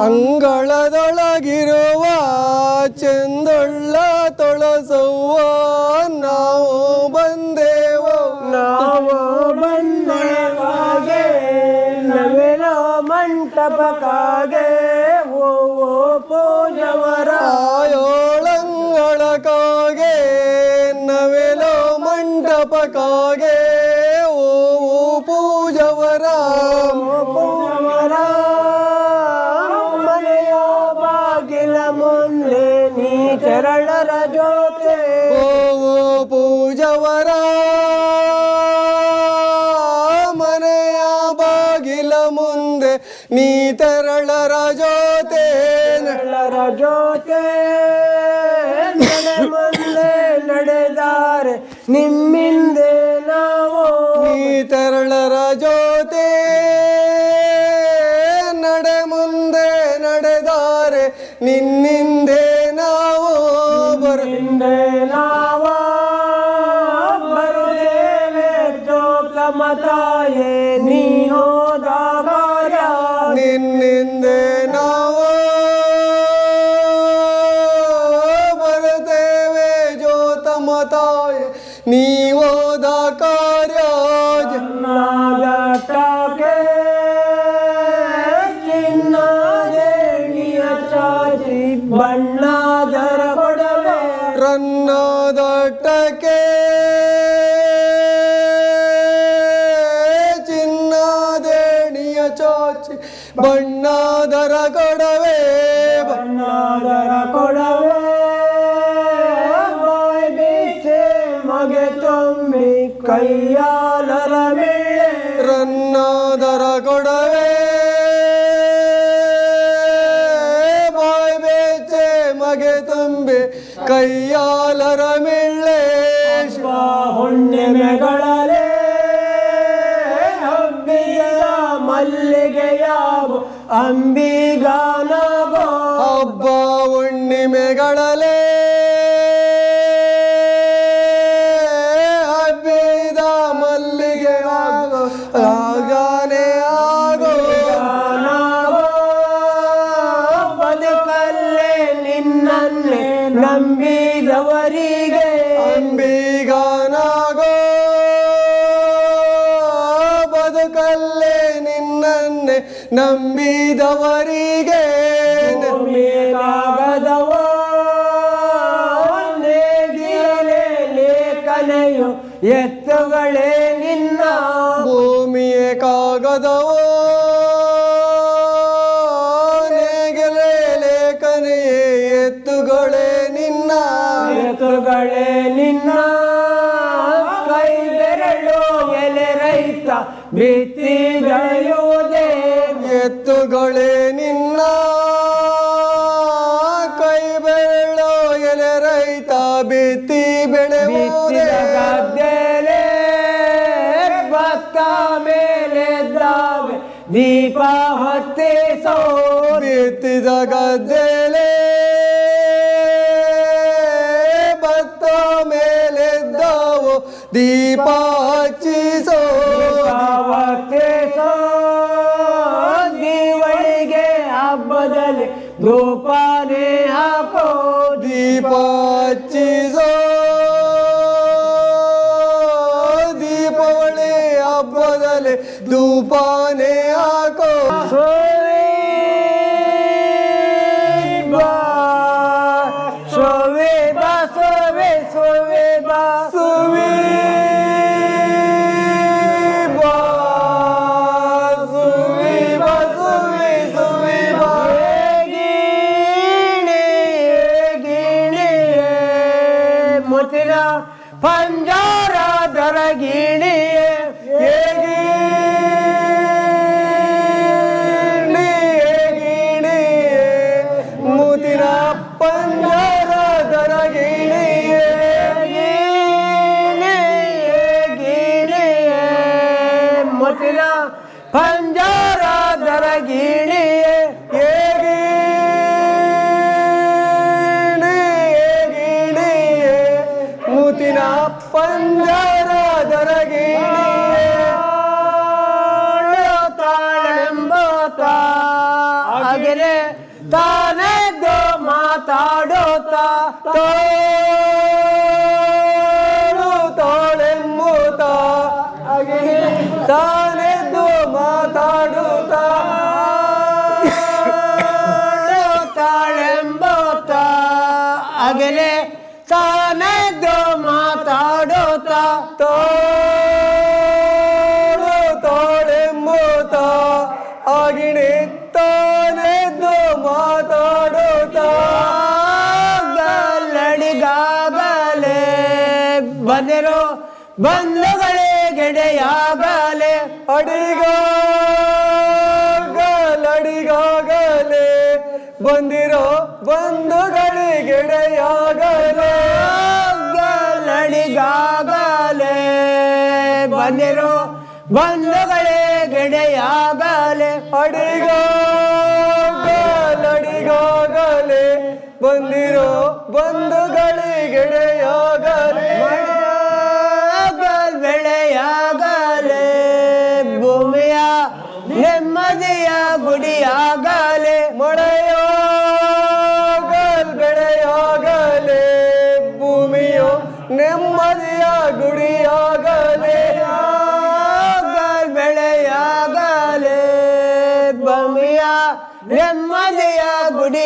ಅಂಗಳದೊಳಗಿರುವ ಚಂದೊಳ್ಳ ತೊಳಸವ್ವ ನಾವು ಬಂದೇವೋ. ನಾವು ಬಂದೇವಾಗೆ ನವಿಲ ಮಂಟಪಕ್ಕಾಗೆ ಓ ಓ ಪೂಜವರ ನೀ ತೆರಳರ ಜೊತೆ ಚರಣರ ಜೊತೆ ನಡೆದಾರೆ. ನಿಮ್ಮಿಂದೆ 你我的歌。ಕೈಯಾಲರ ಮೇಳೆ. ಹುಣ್ಣಿಮೆಗಳೇ ಅಂಬಿಯ ಮಲ್ಲಿಗೆಯ ಅಂಬಿಗಾನಗೋ ನಂಬಿದವರಿಗೆ ಲೇಖನೆಯು ಎತ್ತುಗಳೇ ನಿನ್ನ. ಭೂಮಿಯೇ ಕಾಗದವೋ ಲೇಖನೆಯೇ ಎತ್ತುಗಳೇ ನಿನ್ನ. ಎತ್ತುಗಳೇ ನಿನ್ನ ಕೈ ಬೆರಳು ಎಲೆ ರೈತ ಬಿತ್ತಿದೆಯುವುದೇ ಎತ್ತುಗಳೇ ನಿನ್ನ ಕೈ ಬೆಳ್ಳೋ ಎಲೆ ರೈತ ಬಿತ್ತಿ ಬೆಳೆಯುವುದೇ. ಗದ್ದೆಲೆ ಭತ್ತ ಮೇಲೆ ದ್ರಾವೆ ದೀಪ ಹೊತ್ತಿಸೋ ಬಿತ್ತಿದ ಗದ್ದೆಲೆ ಭತ್ತ ಮೇಲೆದ್ದಾವು ದೀಪ ಪಂಜಾರಾದರ ಗೀಣಿಯೇ ಮೂತಿನ ಪಂಜಾರಾದರ ಗೀಣಿಯೇ ತಾಳೆಂಬಾತ ಅಗಲೆ ಮಾತಾಡೋ ತಾ ಆಗಲೇ ತಾನೆದ್ದು ಮಾತಾಡೋತ ತೋಡು ತೋಡೆಂಬುತ ಆಗಿಣಿ ತಾನೆದ್ದು ಮಾತಾಡೋತ ಗಲ್ಲಡಿಗಾಗಲೇ ಬಂದಿರೋ ಬಂದುಗಳೇ ಗೆಡೆಯಾಗಲೇ ಅಡಿಗೋ ಗಳಿಗಾಗಲೇ ಬಂದಿರೋ ಬಂಧುಗಳೇ ಗೆಡೆಯಾಗಲೇ. ಅಡಿಗೋ ಗಾಲಡಿಗಾಗಲೇ ಬಂದಿರೋ ಬಂಧುಗಳೇ ಗೆಡೆಯಾಗಲೇ.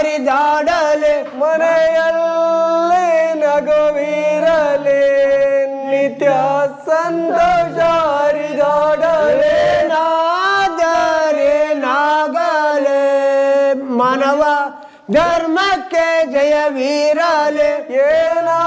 ಹರಿದಾಡಲೆ ಮನೆಯಲ್ಲಿ ನಗುವಿರಲೆ ನಿತ್ಯ ಸಂತೋಷ ಹರಿದಾಡಲೆ ನಾದರೆ ನಾಗಲೆ ಮನವ ಧರ್ಮಕ್ಕೆ ಜಯವಿರಲೆ ಏನಾ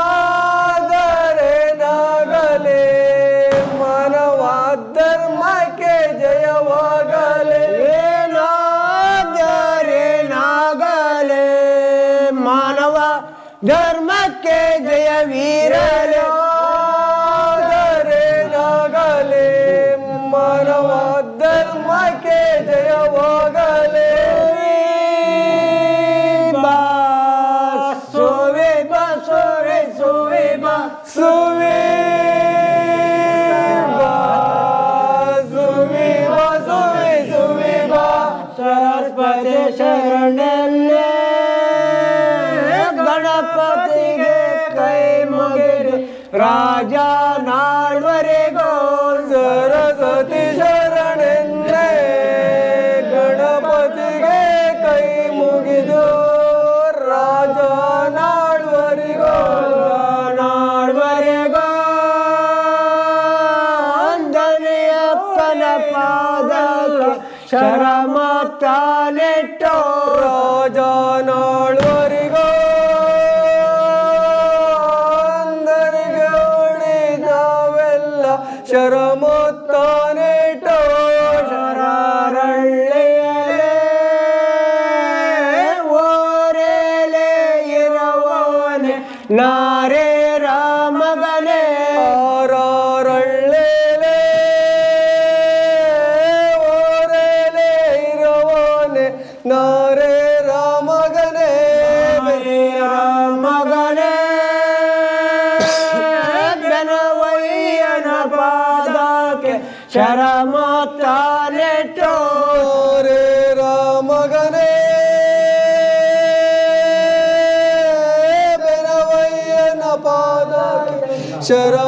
각자라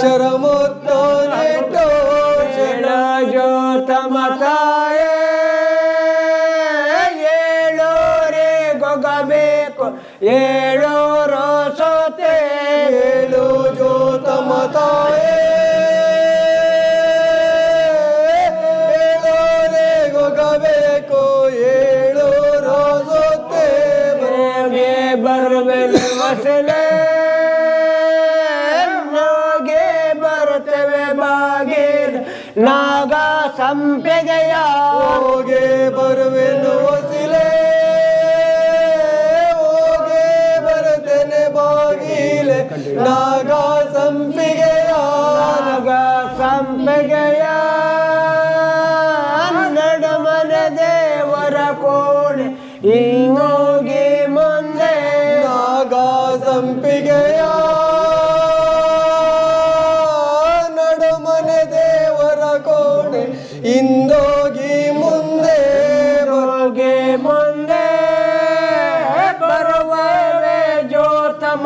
Chora amor. ನಾಗ ಸಂಪೆಗೆಯ ಹೋಗೆ ಬರುವೆನು ಹೊಸಿಲೆ ಹೋಗೆ ಬರುತ್ತೇನೆ ಬಾಗಿಲೆ. ನಾಗ ಸಂಪಿಗೆಯ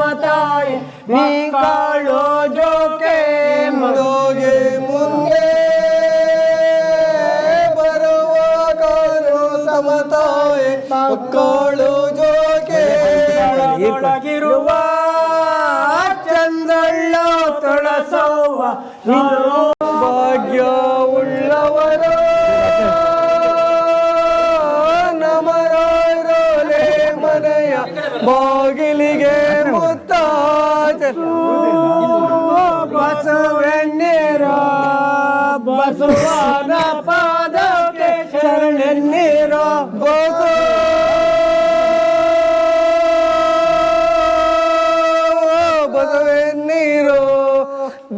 ಜೋತಮ ತಾಯಿ, ನೀ ಕಾಳೋ ಜೋಕೆ ಮುಂದೋಗಿ ಮುಂದೆ. ಬರುವ ಕಾನು ಸಮತಾಯ ಮಕ್ಕಳು ಜೋಕೆ ಒಳಗಿರುವ ಚಂದಳ್ಳ ತೊಳಸವ್ವ. ಭಾಗ್ಯ ಉಳ್ಳವರು ನಮರೋಲೆ ಮನೆಯ ಬಾಗಿಲಿಗೆ ಬಸವನ ಪಾದಕ್ಕೆ ಶರಣೆನ್ನೀರ ಗೋಸು. ಬಸವೆನ್ನೀರು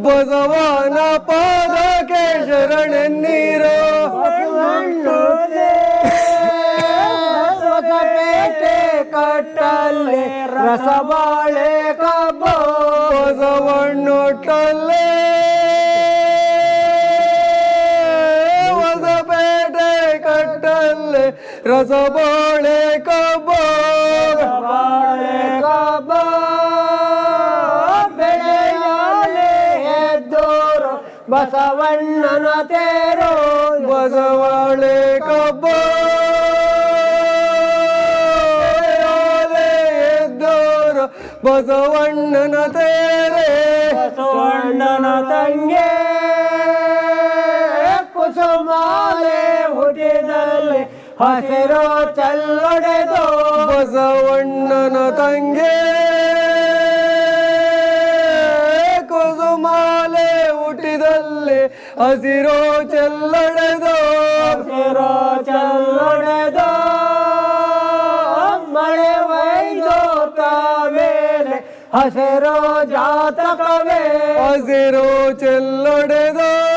ಬಸವನ ಪಾದಕ್ಕೆ ಶರಣೆನ್ನೀರು. ಹೊಸಪೇಟೆ ಕಟ್ಟಲ್ಲಿ ರಸಬಾಳೆ ಕಬ್ಬ. ರಸಬಾಳೆ ಕಬ್ಬ. ಕಬ್ಬ. ಬೆಳೆಯಾಲೆ ಎದ್ದೋರು. ಬಸವಣ್ಣನ ತೇರೋ. ಬಸವಾಳೆ ಕಬ್ಬ. ಎದ್ದೋರು. ಬಸವಣ್ಣನ ತೇರೆ. ಬಸವಣ್ಣನ ತಂಗೆ. ಕುಸುಮಾಲೆ ಹುಟ್ಟಿದಲ್ಲಿ ಹಸಿರು ಚಲ್ಲೊಡೆದು ಬಸವಣ್ಣನ ತಂಗೆ. ಕುಸುಮಾಲೆ ಹುಟ್ಟಿದಲ್ಲಿ ಹಸಿರೋ ಚೆಲ್ಲೊಡೆದು. ಹಸಿರೋ ಚಲ್ಲೊಡೆದು ಮಳೆ ವೈದೋತ ಮೇಲೆ ಹಸಿರು ಜಾತಕವೇ. ಹಸಿರು ಚೆಲ್ಲಡೆದು.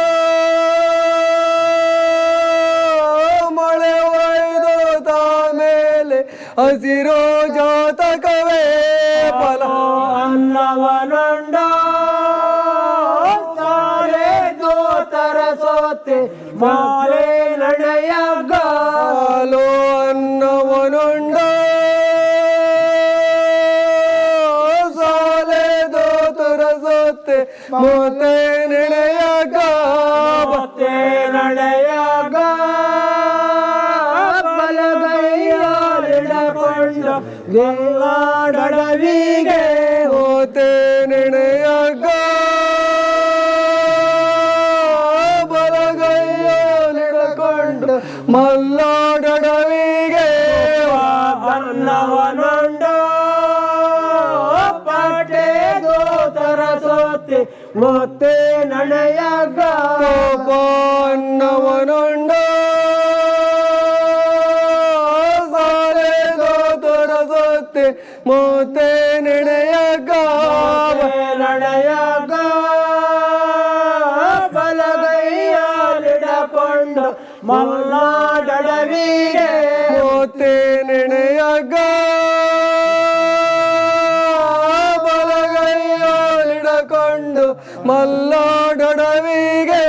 ಹಸಿರೋ ಜಾತಕವೇ ಫಲ. ಅನ್ನವನುಂಡ ಸಾಲೆ ದೋತರ ಸೋತೆ ಮಾಲೆ ನಡೆಯಗ ಹಾಲು ಅನ್ನವನುಂಡ ಸಾಲೆ ದೋತರ ಸೊತ್ತೆ ಮತ್ತೆ ದೇವಾಡವಿಗೆ ಹೋತೆ ನೆನೆಯಾಗ. ಬಲಗೈಯಲ್ಲಿಡಕೊಂಡು ಮಲ್ಲಾಡವಿಗೆ ಬನ್ನವನೊಂಡ ಪಾಟೆ ಗೋತರ ಸೋತೆ ಮತ್ತೆ ನಡೆಯಗ ಮಲ್ಲಾಡವಿಗೆ ಮೋತೆ ನೆನೆಯಾಗ ಬಲಗೈಯಲ್ಲಿಡಕೊಂಡು ಮಲ್ಲಾಡಡವಿಗೆ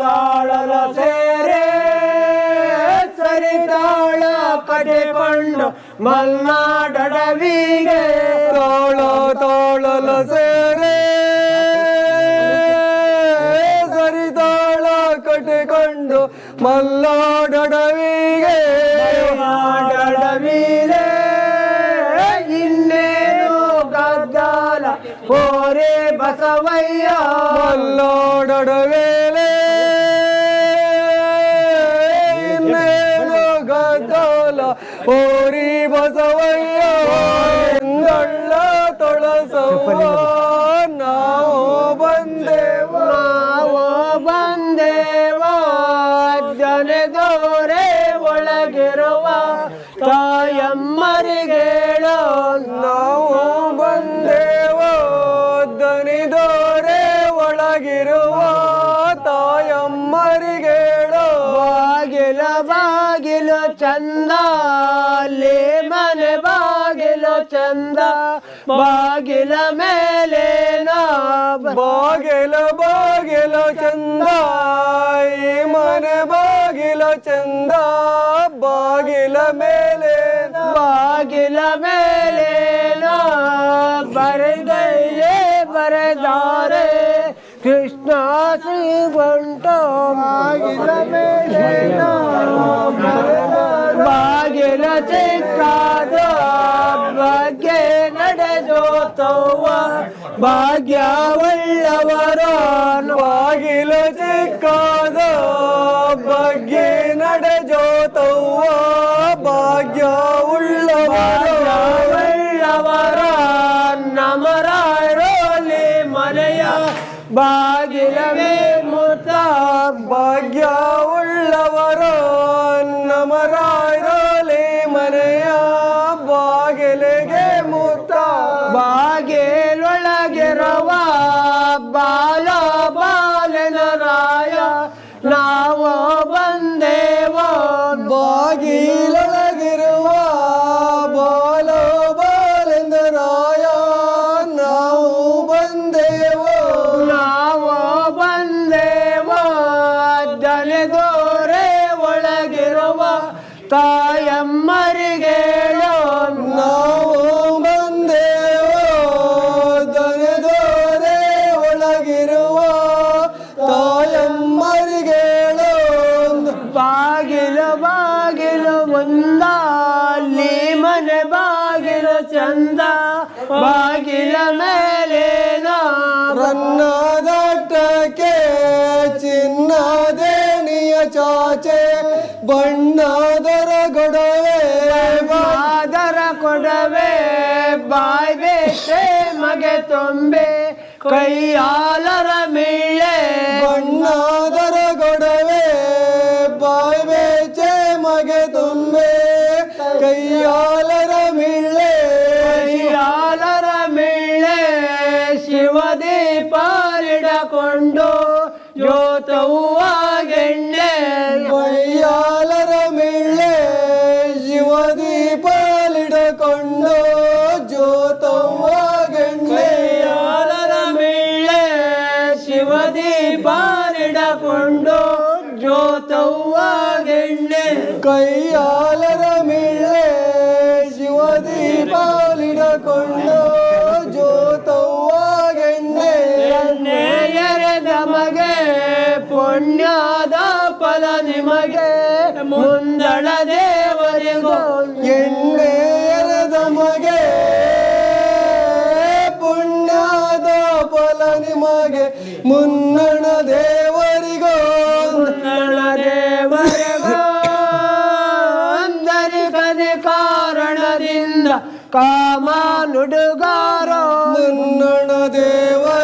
ತಾಳಲ ಸೇರೆ ಕಟ್ಟಿಕೊಂಡು ತಾಳ ತಾಳಲ ಸೇರೆ ಮಲ್ಲಾಡಡವಿಗೆ. ಮಾಡಡವೀರೆ ಇನ್ನೇನು ಗದ್ದಲ ಹೋರೆ ಬಸವಯ್ಯ. ಮಲ್ಲಾಡಡವೇಲೆ ಚಂದ ಅಲ್ಲಿ ಮನೆ ಬಾಗಿಲು ಚಂದ. ಬಾಗಿಲ ಮೇಲೆ ನಾ ಬ- ಬಾಗಿಲ ಬಾಗಿಲ ಚಂದ. ಈ ಮನೆ ಬಾಗಿಲ ಚಂದ. ಬಾಗಿಲ ಮೇಲೆ ಬಾಗಿಲ ಮೇಲೆ ನಾ ಬರೆದೈಲೆ ಬರೆದಾರೆ. ಕೃಷ್ಣ ಶ್ರೀ ಬಂಟ ಬಾಗಿಲ ಚಿಕ್ಕಾದ ಬಗ್ಗೆ ನಡೆದೋತವ್ವ. ಭಾಗ್ಯವುಳ್ಳವರ ಚಾಚೆ ಬಣ್ಣದರ ಗೊಡವೆ ಮಾದರ ಕೊಡವೆ ಬಾಯ್ ಬೇಟೆ ಮಗೆ ತೊಂಬೆ ಕೈಯಾಲರ ಕೈಯಾಲರ ಮಿಳ್ಳೆ ಶಿವದೀಪಲಿಡಕೊಂಡು ಜೋತವ್ವ ಗಂಡೆ ಎಣ್ಣೆ ಎರೆದ ಮಗೆ ಪುಣ್ಯದ ಫಲ ನಿಮಗೆ. ಮುಂದಳ ದೇವರಿಗೂ ಎಣ್ಣೆ ಎರೆದ ಮಗೆ ಪುಣ್ಯದ ಫಲ ನಿಮಗೆ. ಮುನ್ನಣ ದೇವರಿಗೋ ಕಾಮ ನುಡುಗಾರೋ ಮುನ್ನಣ ದೇವರಿಗೋ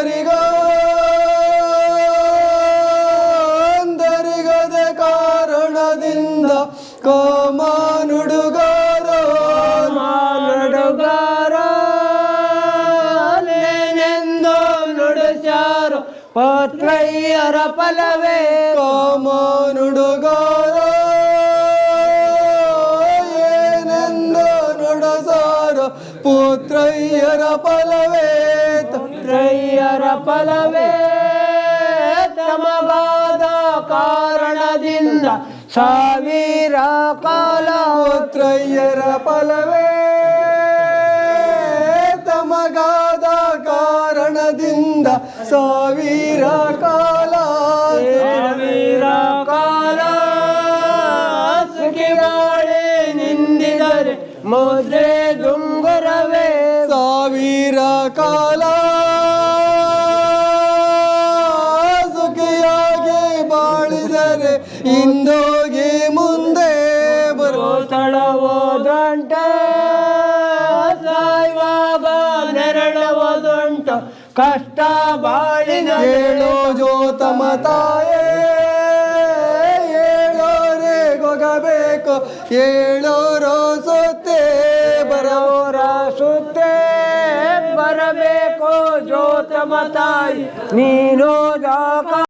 ಫಲವೇ ತ್ರಯ್ಯರ ಫಲವೇ ತಮಗಾದ ಕಾರಣದಿಂದ ಸಾವಿರ ಕಾಲ ಪುತ್ರಯ್ಯರ ಫಲವೇ ತಮಗಾದ ಕಾರಣದಿಂದ ಸಾವಿರ ನೆರಳುವುದುಂಟು ಕಷ್ಟ ಬಾಳಿನ ಹೇಳೋ ಜೋತಮ ತಾಯೇ ಏಳೋರೆ ಗೊಗಬೇಕು ಏಳೋರೋ ಸೊತ್ತೆ ಅವರ ಸುತ್ತೆ ಬರಬೇಕು ಜೋತಮ ತಾಯಿ. ನೀನು ಜಾಕ